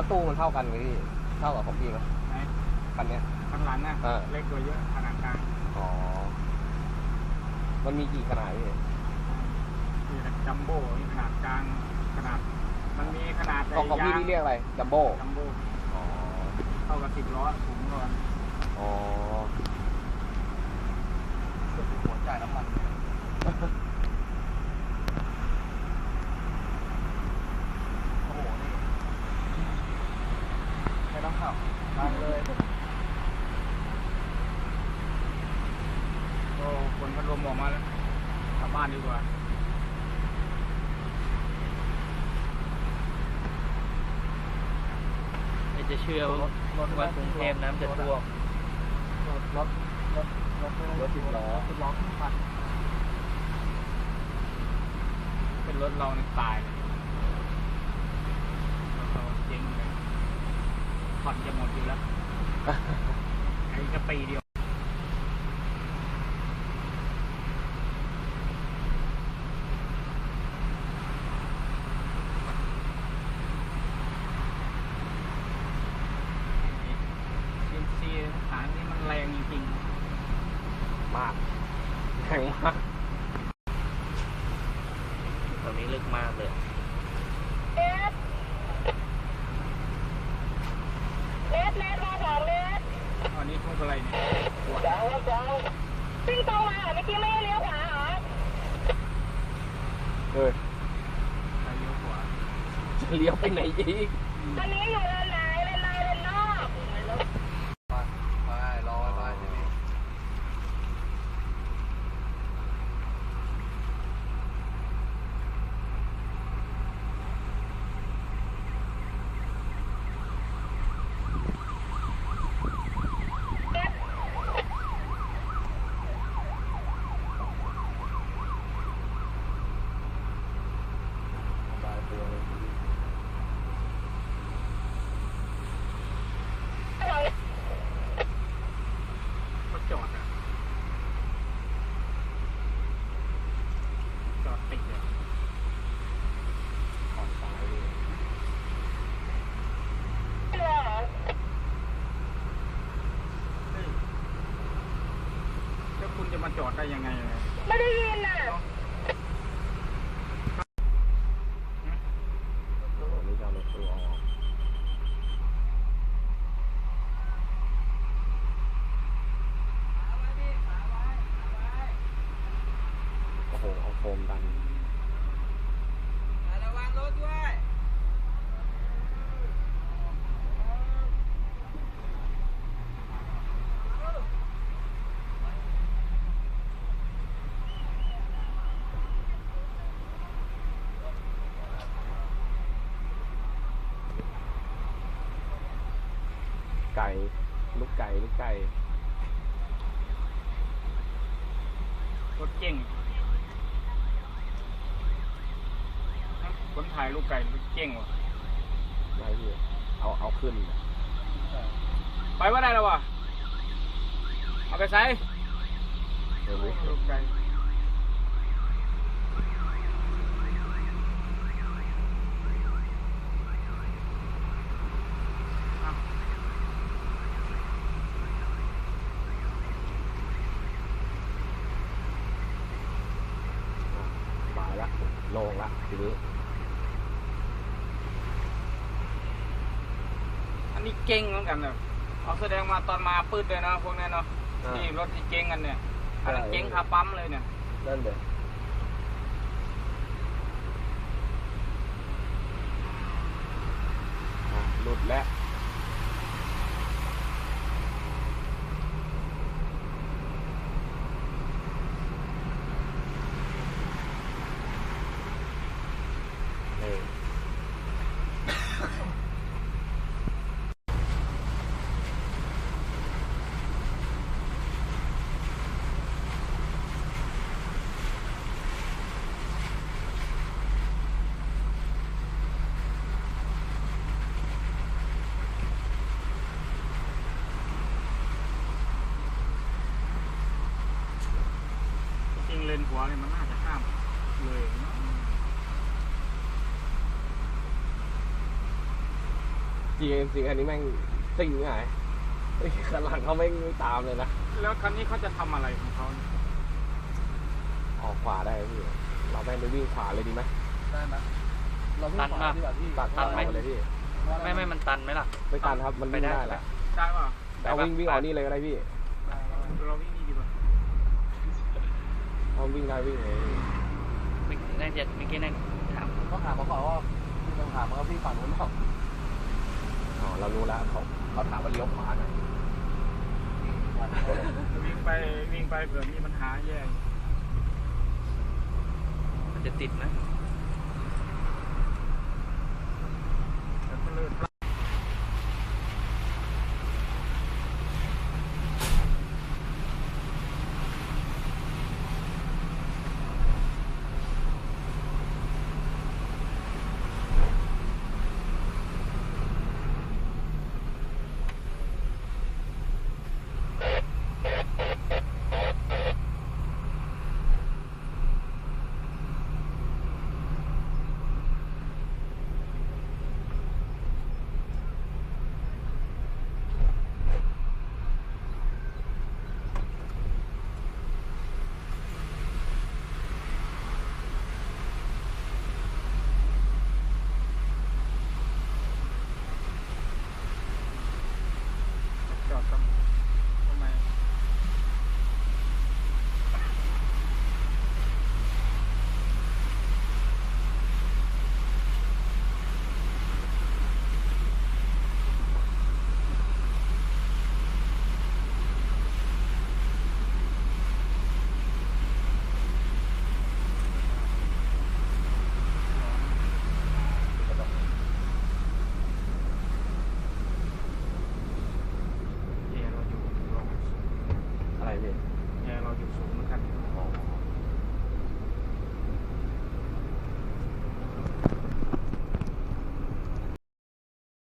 แล้วตู้มันเท่ากันไหมพี่เท่ากับของพี่ไหมไหนคันเนี้ย ข้างหลังนะเออ เล็กกว่าเยอะขนาดกลางอ๋อ มันมีกี่ขนาดพี่มีจัมโบ้มีขนาดกลางขนาด มันมีขนาดของของพี่ยางนี่เรียกอะไรจัมโบ้จัมโบ้อ๋อ เท่ากับสิบล้อถุงก่อนอ๋อ หัวจ่ายน้ำมันโอ้โห นี่ไม่ต้องขับมาเลย ก็คนพัดลมออกมาแล้วกลับบ้านดีกว่าไม่จะเชื่อว่าว่ากรุงเทพน้ำจะท่วมรถรถรถรถรถสิบล้อสิบล้อขึ้นพันเป็นรถเราในตายเลยรถเราเจ๊งเลยผ่อนจะหมดอยู่แล้วไอ้ก็ปีเดียว ซีนซีฐานนี้มันแรงจริง มากแข็งมากตรงนี้ลึกมากเลยเลสเลสมาสองเลสๆอันนี้ทุกอะไรเนี่ยปวดวิ่งตรงมาเหรอเมื่อกี้ไม่ได้เลี้ยวขวาเหรอเออใช้เลี้ยวขวาจะเลี้ยวไปไหนอีกตอนนี้อยู่เลนไหนเลนในเลนนอก ไปรอไปทีนี้ สบายตัวเลย ก็จอดอะ จอดติดเลย ของซ้ายเลย เรือเหรอ เฮ้ยแล้วคุณจะมาจอดได้ยังไงเนี่ย ไม่ได้ยินน่ะ อันนี้จะเอารถตัวออก โอ้โหเอาโฟมดันระวังรถด้วยไก่ ลูกไก่ ลูกไก่รถเก่งคนถ่ายลูกไก่รถเก่งว่ะไม่พี่เอาเอาขึ้น ไปว่าได้แล้ววะเอาไปใส่เดี๋ยวนี้ลูกไก่อะ สบายละโล่งละทีนี้ อันนี้ เก่งเหมือนกันแบบเอาแสดงมาตอนมาปืดเลยเนาะพวกนี้เนาะอ่านี่นี่รถที่เก่งกันเนี่ยอันนั้นใช่เก่งคาปั๊มเลยเนี่ยนั่นเดี๋ยวอะหลุดแล้ว เนี่ยมันน่าจะข้ามเลยจริงจริงอันนี้แม่งสิ่งหายไอ้คันหลังเขาไม่ตามเลยนะแล้วคันนี้เขาจะทำอะไรของเขาออกขวาได้พี่เราแม่งไปวิ่งขวาเลยดีไหมได้ไหมตันมากตันไหมเลยพี่ไม่ไม่มันตันไหมล่ะไม่ตันครับมันไม่ได้แหละได้ป่ะเต่วิ่งวิ่งออกนี่เลยก็ได้พี่เราวิ่ง เอาวิ่งได้วิ่งเลยเมื่อกี้นั่นจะเมื่อกี้นั่นถามต้องถามเขาก่อนว่าพี่ต้องถามเขาพี่ฝั่งนู้นเปล่าอ๋อเรารู้แล้วเขาเขาถามว่าเลี้ยวขวาหน่อยวิ่งไปวิ่งไปเผื่อมีปัญหาแย่มันจะติดนะแต่ก็เลย